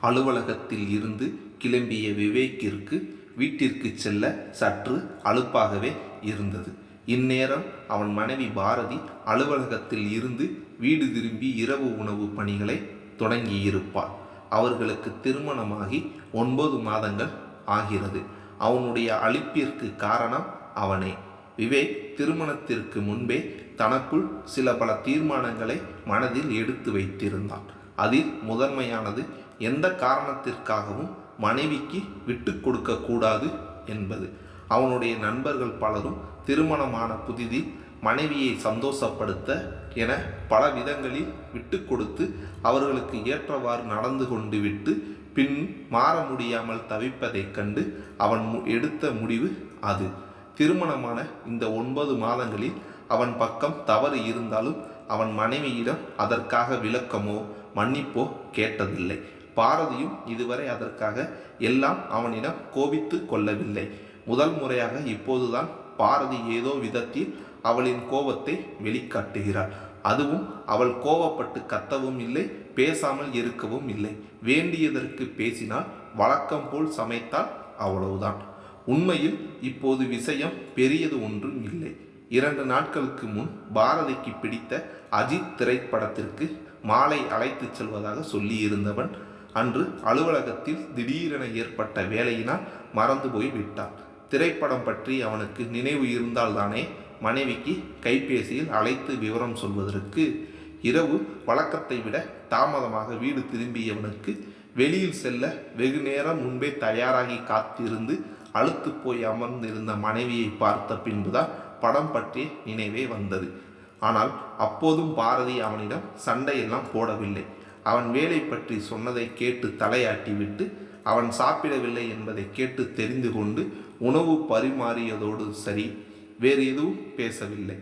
அலுவலகத்தில் இருந்து கிளம்பிய விவேக்கிற்கு வீட்டிற்கு செல்ல சற்று அலுப்பாகவே இருந்தது. இந்நேரம் அவன் மனைவி பாரதி அலுவலகத்தில் இருந்து வீடு திரும்பி இரவு உணவு பணிகளை தொடங்கியிருப்பாள். அவர்களுக்கு திருமணமாகி ஒன்பது மாதங்கள் ஆகிறது. அவனுடைய அழிப்பிற்கு காரணம் அவனே. விவேக் திருமணத்திற்கு முன்பே தனக்குள் சில பல தீர்மானங்களை மனதில் எடுத்து வைத்திருந்தான். அதில் முதன்மையானது எந்த காரணத்திற்காகவும் மனைவிக்கு விட்டு கொடுக்க கூடாது என்பது. அவனுடைய நண்பர்கள் பலரும் திருமணமான புதிதில் மனைவியை சந்தோஷப்படுத்த என பல விதங்களில் விட்டு கொடுத்து அவர்களுக்கு ஏற்றவாறு நடந்து கொண்டு விட்டு பின் மாற முடியாமல் தவிப்பதைக் கண்டு அவன் மு- எடுத்த முடிவு அது. திருமணமான இந்த ஒன்பது மாதங்களில் அவன் பக்கம் தவறு இருந்தாலும் அவன் மனைவியிடம் அதற்காக விளக்கமோ மன்னிப்போ கேட்டதில்லை. பாரதியும் இதுவரை அதற்காக எல்லாம் அவனிடம் கோபித்து கொள்ளவில்லை. முதல் முறையாக இப்போதுதான் பாரதி ஏதோ விதத்தில் அவளின் கோபத்தை வெளிக்காட்டுகிறாள். அதுவும் அவள் கோபப்பட்டு கத்தவும் இல்லை பேசாமல் இருக்கவும் இல்லை. வேண்டியதற்கு பேசினால் வழக்கம் போல் சமைத்தால் அவ்வளவுதான். உண்மையில் இப்போது விஷயம் பெரியது ஒன்றும் இல்லை. இரண்டு நாட்களுக்கு முன் பாரதிக்கு பிடித்த அஜித் திரைப்படத்திற்கு மாலை அழைத்துச் செல்வதாக சொல்லியிருந்தவன் அன்று அலுவலகத்தில் திடீரென ஏற்பட்ட வேலையினால் மறந்து போய் விட்டான். திரைப்படம் பற்றி அவனுக்கு நினைவு இருந்தால்தானே மனைவிக்கு கைபேசியில் அழைத்து விவரம் சொல்வதற்கு. இரவு வழக்கத்தை விட தாமதமாக வீடு திரும்பியவனுக்கு வெளியில் செல்ல வெகு நேரம் முன்பே தயாராகி காத்திருந்து அழுத்து போய் அமர்ந்திருந்த மனைவியை பார்த்த பின்புதான் படம் பற்றி நினைவே வந்தது. ஆனால் அப்போதும் பாரதி அவனிடம் சண்டையெல்லாம் போடவில்லை. அவன் வேலை பற்றி சொன்னதை கேட்டு தலையாட்டிவிட்டு அவன் சாப்பிடவில்லை என்பதை கேட்டு தெரிந்து கொண்டு உணவு பரிமாறியதோடு சரி வேறு எதுவும் பேசவில்லை.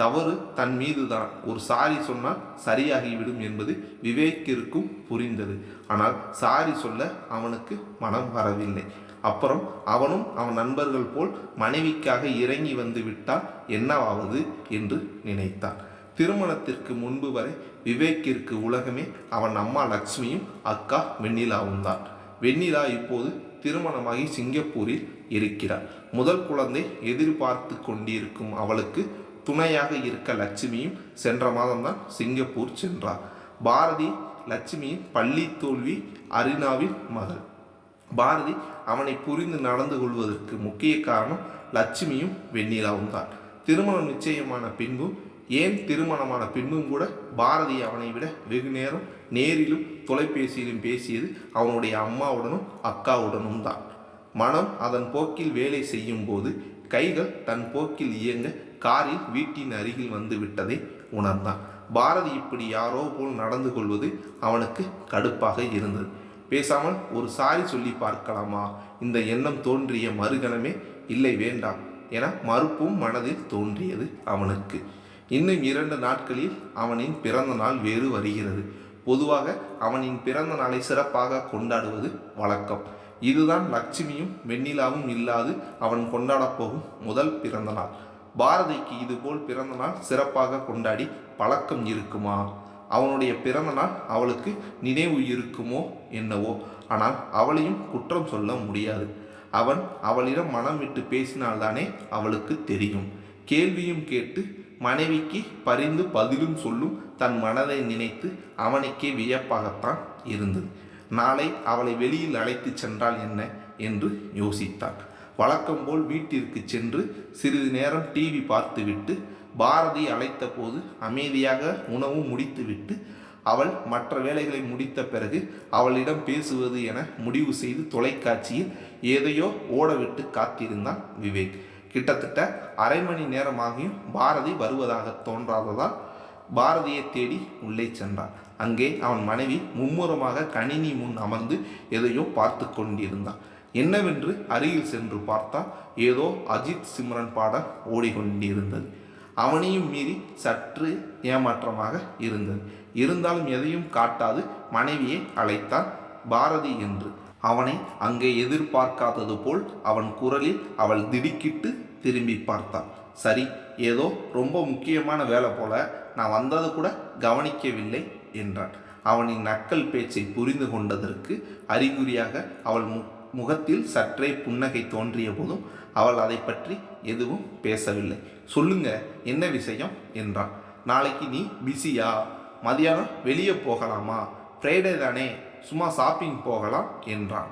தவறு தன் மீதுதான். ஒரு சாரி சொன்னால் சரியாகிவிடும் என்பது விவேக்கிற்கும் புரிந்தது. ஆனால் சாரி சொல்ல அவனுக்கு மனம் வரவில்லை. அப்புறம் அவனும் அவன் நண்பர்கள் போல் மனைவிக்காக இறங்கி வந்து விட்டால் என்னவாவது என்று நினைத்தான். திருமணத்திற்கு முன்பு வரை விவேக்கிற்கு உலகமே அவன் அம்மா லக்ஷ்மியும் அக்கா வெண்ணிலாவும் தான். வெண்ணிலா இப்போது திருமணமாகி சிங்கப்பூரில் இருக்கிறார் முதல் குழந்தை எதிர்பார்த்து கொண்டிருக்கும் அவளுக்கு துணையாக இருக்க லட்சுமியும் சென்ற மாதம்தான் சிங்கப்பூர் சென்றார் பாரதி லட்சுமியின் பள்ளி தோல்வி அரினாவின் மகள். பாரதி அவனை புரிந்து நடந்து கொள்வதற்கு முக்கிய காரணம் லட்சுமியும் வெண்ணிலாவும் தான். திருமணம் நிச்சயமான பின்பும் ஏன் திருமணமான பின்பும் கூட பாரதி அவனை விட வெகு நேரம் நேரிலும் தொலைபேசியிலும் பேசியது அவனுடைய அம்மாவுடனும் அக்காவுடனும் தான். மனம் அதன் போக்கில் வேலை செய்யும் போது கைகள் தன் போக்கில் இயங்க காரில் வீட்டின் அருகில் வந்து விட்டதை உணர்ந்தான். பாரதி இப்படி யாரோ போல் நடந்து கொள்வது அவனுக்கு கடுப்பாக இருந்தது. பேசாமல் ஒரு சாரி சொல்லி பார்க்கலாமா? இந்த எண்ணம் தோன்றிய மறுகணமே இல்லை வேண்டாம் என மறுப்பும் மனதில் தோன்றியது அவனுக்கு. இன்னும் இரண்டு நாட்களில் அவனின் பிறந்த நாள் வேறு வருகிறது. பொதுவாக அவனின் பிறந்த நாளை சிறப்பாக கொண்டாடுவது வழக்கம். இதுதான் லட்சுமியும் வெண்ணிலாவும் இல்லாது அவன் கொண்டாடப் போகும் முதல் பிறந்த நாள். பாரதிக்கு இதுபோல் பிறந்த நாள் சிறப்பாக கொண்டாடி பழக்கம் இருக்குமா? அவனுடைய பிறந்த நாள் அவளுக்கு நினைவு இருக்குமோ என்னவோ. ஆனால் அவளையும் குற்றம் சொல்ல முடியாது. அவன் அவளிடம் மனம் விட்டு பேசினால்தானே அவளுக்கு தெரியும். கேள்வியும் கேட்டு மனைவிக்கு பரிந்து பதிலும் சொல்லும் தன் மனதை நினைத்து அவனுக்கே வியப்பாகத்தான் இருந்தது. நாளை அவளை வெளியில் அழைத்து சென்றால் என்ன என்று யோசித்தான். வழக்கம் போல் வீட்டிற்கு சென்று சிறிது நேரம் டிவி பார்த்துவிட்டு பாரதி அழைத்த போது அமைதியாக உணவு முடித்துவிட்டு அவள் மற்ற வேலைகளை முடித்த பிறகு அவளிடம் பேசுவது என முடிவு செய்து தொலைக்காட்சியில் ஏதையோ ஓடவிட்டு காத்திருந்தான் விவேக். கிட்டத்தட்ட அரை மணி நேரமாகியும் பாரதி வருவதாக தோன்றாததால் பாரதியை தேடி உள்ளே சென்றான். அங்கே அவன் மனைவி மும்முரமாக கணினி முன் அமர்ந்து எதையோ பார்த்து கொண்டிருந்தான் என்னவென்று அருகில் சென்று பார்த்தால் ஏதோ அஜித் சிம்ரன் பாடம் ஓடிக்கொண்டிருந்தது. அவனையும் மீறி சற்று ஏமாற்றமாக இருந்தது. இருந்தாலும் எதையும் காட்டாது மனைவியை அழைத்தான் பாரதி என்று. அவனை அங்கே எதிர்பார்க்காதது போல் அவன் குரலில் அவள் திடுக்கிட்டு திரும்பி பார்த்தாள். சரி ஏதோ ரொம்ப முக்கியமான வேலை போல நான் வந்தது கூட கவனிக்கவில்லை என்றான். அவனின் நக்கல் பேச்சை புரிந்து கொண்டதற்கு அறிகுறியாக அவள் மு முகத்தில் சற்றே புன்னகை தோன்றிய போதும் அவள் அதை பற்றி எதுவும் பேசவில்லை. சொல்லுங்க என்ன விஷயம்? என்றான். நாளைக்கு நீ பிஸியா? மதியானம் வெளியே போகலாமா? ஃப்ரைடே தானே சும்மா ஷாப்பிங் போகலாம் என்றான்.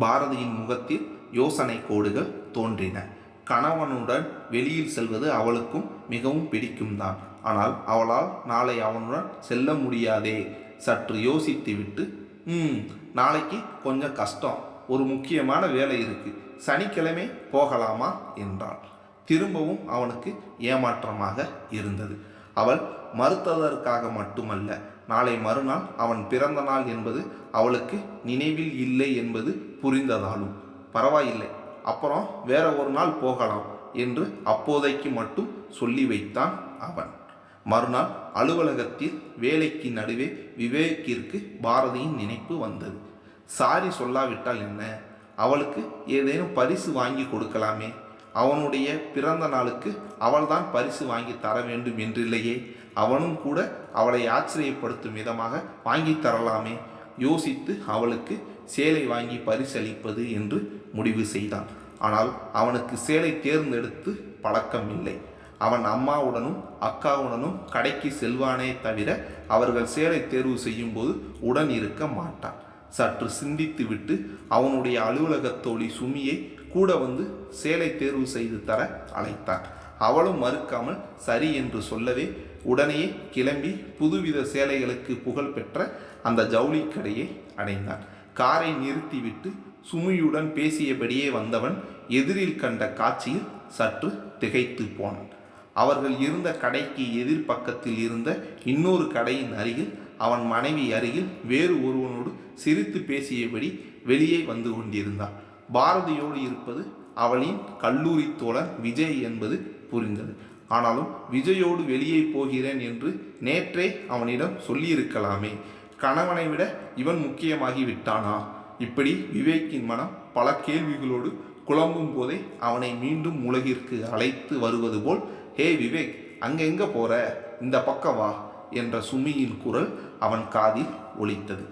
பாரதியின் முகத்தில் யோசனை கோடுகள் தோன்றின. கணவனுடன் வெளியில் செல்வது அவளுக்கும் மிகவும் பிடிக்கும்தான். ஆனால் அவளால் நாளை அவனுடன் செல்ல முடியாதே. சற்று யோசித்துவிட்டு ம் நாளைக்கு கொஞ்சம் கஷ்டம். ஒரு முக்கியமான வேலை இருக்கு. சனிக்கிழமை போகலாமா? என்றாள். திரும்பவும் அவனுக்கு ஏமாற்றமாக இருந்தது. அவள் மறுத்ததற்காக மட்டுமல்ல நாளை மறுநாள் அவன் பிறந்த நாள் என்பது அவளுக்கு நினைவில் இல்லை என்பது புரிந்ததாலும். பரவாயில்லை அப்புறம் வேற ஒரு நாள் போகலாம் என்று அப்போதைக்கு மட்டும் சொல்லி வைத்தான் அவன். மறுநாள் அலுவலகத்தில் வேலைக்கு நடுவே விவேக்கிற்கு பாரதியின் நினைப்பு வந்தது. சாரி சொல்லாவிட்டால் என்ன? அவளுக்கு ஏதேனும் பரிசு வாங்கி கொடுக்கலாமே? அவனுடைய பிறந்த நாளுக்கு அவள்தான் பரிசு வாங்கி தர வேண்டும் என்றில்லையே. அவனும் கூட அவளை ஆச்சரியப்படுத்தும் விதமாக வாங்கி தரலாமே. யோசித்து அவளுக்கு சேலை வாங்கி பரிசளிப்பது என்று முடிவு செய்தான். ஆனால் அவனுக்கு சேலை தேர்ந்தெடுத்து பழக்கம் இல்லை அவன் அம்மாவுடனும் அக்காவுடனும் கடைக்கு செல்வானே தவிர அவர்கள் சேலை தேர்வு செய்யும்போது உடன் இருக்க மாட்டான். சற்று சிந்தித்துவிட்டு அவனுடைய அலுவலகத்தோழி சுமியை கூட வந்து சேலை தேர்வு செய்து தர அழைத்தார். அவளும் மறுக்காமல் சரி என்று சொல்லவே உடனேயே கிளம்பி புதுவித சேலைகளுக்கு புகழ் பெற்ற அந்த ஜவுளி கடையை அடைந்தான். காரை நிறுத்திவிட்டு சுமியுடன் பேசியபடியே வந்தவன் எதிரில் கண்ட காட்சியில் சற்று திகைத்து போனான். அவர்கள் இருந்த கடைக்கு எதிர்பக்கத்தில் இருந்த இன்னொரு கடையின் அருகில் அவன் மனைவி அருகில் வேறு ஒருவனோடு சிரித்து பேசியபடி வெளியே வந்து கொண்டிருந்தான். பாரதியோடு இருப்பது அவளின் கல்லூரி தோழன் விஜய் என்பது புரிந்தது. ஆனாலும் விஜயோடு வெளியே போகிறேன் என்று நேற்றே அவனிடம் சொல்லியிருக்கலாமே. கணவனை விட இவன் முக்கியமாகி விட்டானா? இப்படி விவேக்கின் மனம் பல கேள்விகளோடு குழம்பும் போதே அவனை மீண்டும் உலகிற்கு அழைத்து வருவது போல் ஹே விவேக் அங்க எங்க போற? இந்த பக்கம் வா. என்ற சுமியின் குரல் அவன் காதில் ஒலித்தது.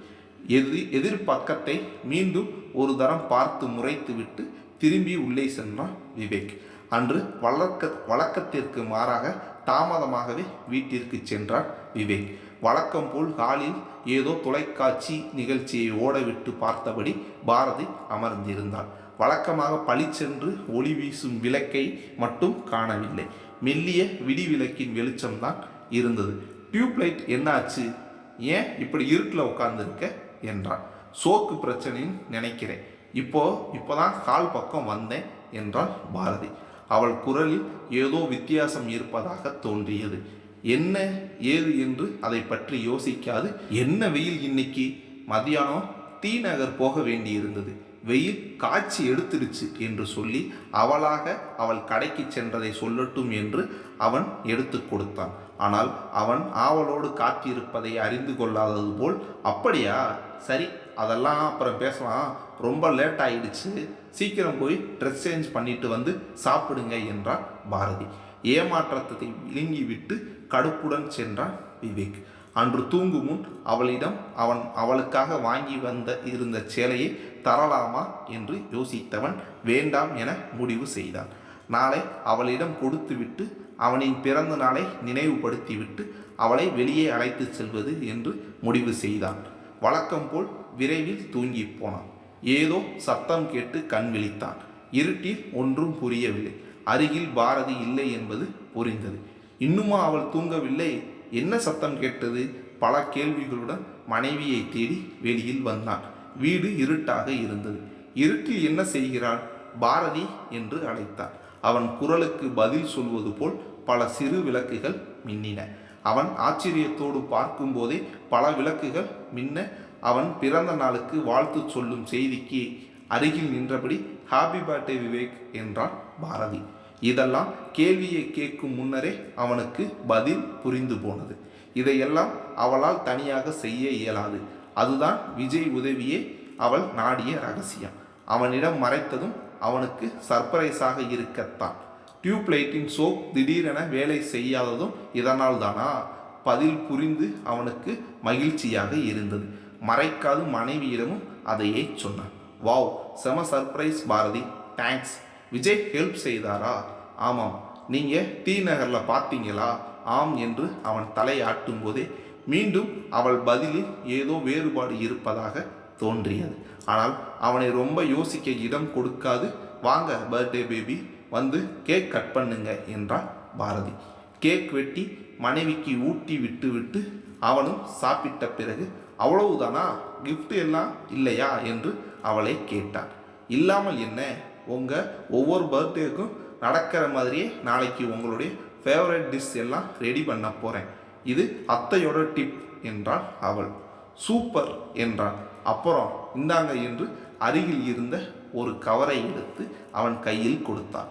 எது எதிர்பக்கத்தை மீண்டும் ஒரு தரம் பார்த்து முறைத்துவிட்டு திரும்பி உள்ளே சென்றான் விவேக். அன்று வழக்க வழக்கத்திற்கு மாறாக தாமதமாகவே வீட்டிற்கு சென்றான் விவேக். வழக்கம் போல் ஹாலில் ஏதோ தொலைக்காட்சி நிகழ்ச்சியை ஓடவிட்டு பார்த்தபடி பாரதி அமர்ந்திருந்தாள். வழக்கமாக பளிச்சென்று ஒளி வீசும் விளக்கை மட்டும் காணவில்லை. மெல்லிய விடி விளக்கின் வெளிச்சம்தான் இருந்தது. டியூப்லைட் என்னாச்சு? ஏன் இப்படி இருட்டில் உட்காந்துருக்க என்றான். சோக்கு பிரச்சனைன்னு நினைக்கிறேன். இப்போ இப்போதான் கால் பக்கம் வந்தேன் என்றாள் பாரதி. அவள் குரலில் ஏதோ வித்தியாசம் இருப்பதாக தோன்றியது. என்ன ஏது என்று அதை பற்றி யோசிக்காது. என்ன வெயில் இன்னைக்கு? மதியானம் டி நகர் போக வேண்டியிருந்தது. வெயில் காட்சி எடுத்துடுச்சு என்று சொல்லி அவளாக அவள் கடைக்கு சென்றதை சொல்லட்டும் என்று அவன் எடுத்து கொடுத்தான். ஆனால் அவன் ஆவலோடு காத்திருப்பதை அறிந்து கொள்ளாதது போல் அப்படியா? சரி அதெல்லாம் அப்புறம் பேசலாம். ரொம்ப லேட் ஆயிடுச்சு. சீக்கிரம் போய் ட்ரெஸ் சேஞ்ச் பண்ணிட்டு வந்து சாப்பிடுங்க என்றான் பாரதி. ஏமாற்றத்தை விழுங்கிவிட்டு கடுப்புடன் சென்றான் விவேக். அன்று தூங்கும் முன் அவளிடம் அவன் அவளுக்காக வாங்கி வந்த இருந்த சேலையை தரலாமா? என்று யோசித்தவன் வேண்டாம் என முடிவு செய்தான். நாளை அவளிடம் கொடுத்துவிட்டு அவனின் பிறந்த நாளை நினைவுபடுத்திவிட்டு அவளை வெளியே அழைத்து செல்வது என்று முடிவு செய்தான். வழக்கம் போல் விரைவில் தூங்கி போனான். ஏதோ சத்தம் கேட்டு கண் விழித்தான். இருட்டில் ஒன்றும் புரியவில்லை. அருகில் பாரதி இல்லை என்பது புரிந்தது. இன்னுமா அவள் தூங்கவில்லை? என்ன சத்தம் கேட்டது? பல கேள்விகளுடன் மனைவியை தேடி வெளியில் வந்தான். வீடு இருட்டாக இருந்தது. இருட்டில் என்ன செய்கிறாள்? பாரதி என்று அழைத்தான். அவன் குரலுக்கு பதில் சொல்வது போல் பல சிறு விளக்குகள் மின்னின. அவன் ஆச்சரியத்தோடு பார்க்கும்போதே பல விளக்குகள் மின்ன. அவன் பிறந்த நாளுக்கு வாழ்த்து சொல்லும் செய்திக்கு அருகில் நின்றபடி ஹாப்பி பர்த்டே விவேக் என்றான் பாரதி. இதெல்லாம் கேள்வியை கேட்கும் முன்னரே அவனுக்கு பதில் புரிந்து போனது. இதையெல்லாம் அவளால் தனியாக செய்ய இயலாது. அதுதான் விஜய் உதவியே அவள் நாடிய ரகசியம். அவனிடம் மறைத்ததும் அவனுக்கு சர்ப்ரைஸாக இருக்கத்தான். டியூப் லைட்டின் சோப் திடீரென வேலை செய்யாததும் இதனால் தானா பதில் புரிந்து அவனுக்கு மகிழ்ச்சியாக இருந்தது. மறைக்காது மனைவியிடமும் அதையே சொன்னான். வாவ் செம surprise Bharathi. Thanks. Vijay help செய்தாரா? ஆமாம். நீங்கள் டி நகரில் பார்த்தீங்களா? ஆம் என்று அவன் தலையாட்டும் போதே மீண்டும் அவள் பதிலில் ஏதோ வேறுபாடு இருப்பதாக தோன்றியது. ஆனால் அவனை ரொம்ப யோசிக்க இடம் கொடுக்காது. வாங்க பர்த்டே பேபி வந்து கேக் கட் பண்ணுங்க என்றாள் பாரதி. கேக் வெட்டி மனைவிக்கு ஊட்டி விட்டு விட்டு அவனும் சாப்பிட்ட பிறகு அவ்வளவுதானா? கிஃப்ட் எல்லாம் இல்லையா? என்று அவளை கேட்டார் இல்லாமல் என்ன? உங்கள் ஒவ்வொரு பர்த்டேக்கும் நடக்கிற மாதிரியே நாளைக்கு உங்களுடைய ஃபேவரட் டிஷ் எல்லாம் ரெடி பண்ண போகிறேன் இது அத்தையோட டிப் என்றாள் அவள். சூப்பர் என்றான். அப்புறம் இந்தாங்க என்று அருகில் இருந்த ஒரு கவரை எடுத்து அவன் கையில் கொடுத்தான்.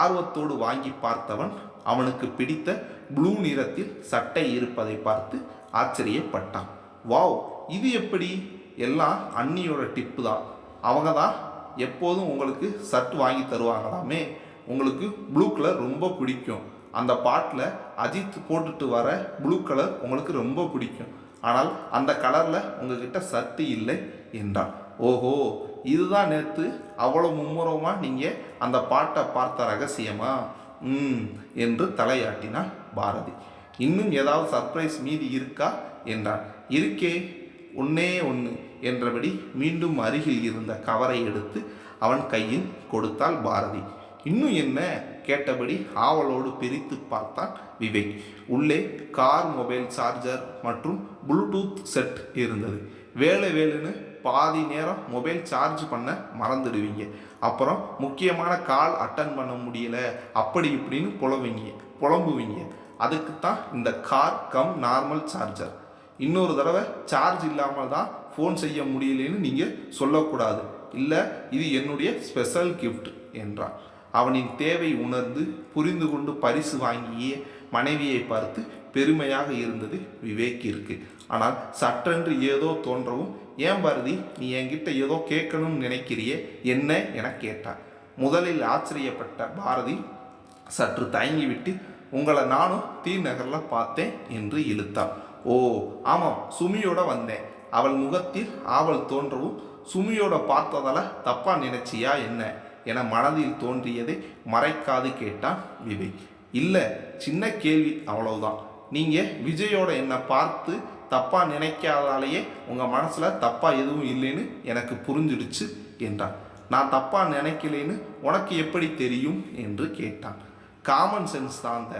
ஆர்வத்தோடு வாங்கி பார்த்தவன் அவனுக்கு பிடித்த ப்ளூ நிறத்தில் சட்டை இருப்பதை பார்த்து ஆச்சரியப்பட்டான். வாவ் இது எப்படி? எல்லாம் அண்ணியோட டிப்பு தான். அவங்க தான் எப்போதும் உங்களுக்கு சர்ட் வாங்கி தருவாங்களாமே? உங்களுக்கு ப்ளூ கலர் ரொம்ப பிடிக்கும். அந்த பாட்டில் அஜித் போட்டுட்டு வர ப்ளூ கலர் உங்களுக்கு ரொம்ப பிடிக்கும். ஆனால் அந்த கலரில் உங்ககிட்ட சர்ட்டு இல்லை என்றான். ஓஹோ இதுதான் நேற்று அவ்வளோ மும்முரமாக நீங்கள் அந்த பாட்டை பார்த்த ரகசியமா? ம் என்று தலையாட்டினான் பாரதி. இன்னும் ஏதாவது சர்ப்ரைஸ் மீதி இருக்கா? என்றான். இருக்கே ஒன்னே ஒன்று என்றபடி மீண்டும் அருகில் இருந்த கவரை எடுத்து அவன் கையில் கொடுத்தாள் பாரதி. இன்னும் என்ன? கேட்டபடி ஆவலோடு பிரித்து பார்த்தான் விவேக். உள்ளே கார் மொபைல் சார்ஜர் மற்றும் ப்ளூடூத் செட் இருந்தது. வேலை வேலைன்னு பாதி நேரம் மொபைல் சார்ஜ் பண்ண மறந்துடுவீங்க. அப்புறம் முக்கியமான கால் அட்டன் பண்ண முடியல அப்படி இப்படின்னு புலம்புவீங்க புலம்புவீங்க. அதுக்கு தான் இந்த கார் கம் நார்மல் சார்ஜர் இன்னொரு தடவை சார்ஜ் இல்லாமல் தான் ஃபோன் செய்ய முடியலன்னு நீங்கள் சொல்லக்கூடாது. இல்லை இது என்னுடைய ஸ்பெஷல் கிஃப்ட் என்றான். அவனின் தேவை உணர்ந்து புரிந்து கொண்டு பரிசு வாங்கிய மனைவியை பார்த்து பெருமையாக இருந்தது விவேக்கிற்கு. ஆனால் சற்றென்று ஏதோ தோன்றவும் ஏன் பாரதி நீ என்கிட்ட ஏதோ கேட்கணும்னு நினைக்கிறியே? என்ன? என கேட்டான் முதலில் ஆச்சரியப்பட்ட பாரதி சற்று தயங்கிவிட்டு உங்களை நானும் தீ நகரில் பார்த்தேன் என்று இழுத்தாள். ஓ ஆமாம் சுமியோட வந்தேன். அவள் முகத்தில் ஆவல் தோன்றவும் சுமியோட பார்த்ததால தப்பா நினைச்சியா? என்ன? என மனதில் தோன்றியதை மறைக்காது கேட்டான் விவேக் இல்லை சின்ன கேள்வி அவ்வளவுதான். நீங்கள் விஜயோட என்னை பார்த்து தப்பாக நினைக்காதாலேயே உங்கள் மனசில் தப்பாக எதுவும் இல்லைன்னு எனக்கு புரிஞ்சிடுச்சு என்றான். நான் தப்பாக நினைக்கலேன்னு உனக்கு எப்படி தெரியும் என்று கேட்டான். காமன் சென்ஸ் தான் அந்த.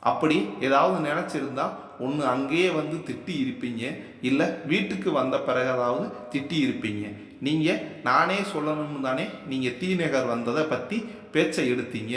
அப்படி ஏதாவது நினச்சிருந்தா ஒன்று அங்கேயே வந்து திட்டி இருப்பீங்க. இல்லை வீட்டுக்கு வந்த பிறகாவது திட்டி இருப்பீங்க. நீங்கள் நானே சொல்லணும்னு தானே நீங்கள் தீநகர் வந்ததை பற்றி பேச்சை எடுத்தீங்க.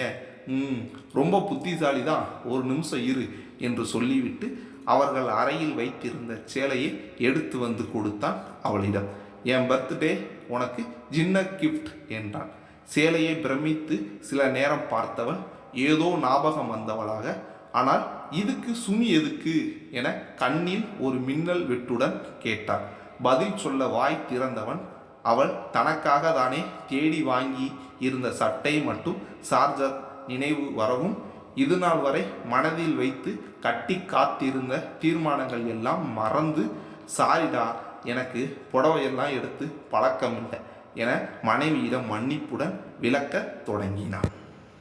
ம் ரொம்ப புத்திசாலி தான் ஒரு நிமிஷம் இரு என்று சொல்லிவிட்டு அவர்கள் அறையில் வைத்திருந்த சேலையை எடுத்து வந்து கொடுத்தான் அவளிடம். என் பர்த்டே உனக்கு ஜின்ன கிஃப்ட் என்றான். சேலையை பிரமித்து சில நேரம் பார்த்தவள் ஏதோ ஞாபகம் வந்தவளாக ஆனால் இதுக்கு சுமி எதுக்கு என கண்ணில் ஒரு மின்னல் வெட்டுடன் கேட்டாள் பதில் சொல்ல வாய் திறந்தவன் அவள் தனக்காக தானே தேடி வாங்கி இருந்த சட்டை மட்டும் சார்ஜர் நினைவு வரவும் இது நாள் வரை மனதில் வைத்து கட்டி காத்திருந்த தீர்மானங்கள் எல்லாம் மறந்து சாரிடா எனக்கு புடவையெல்லாம் எடுத்து பழக்கமில்லை என மனைவியிடம் மன்னிப்புடன் விளக்கத் தொடங்கினான்.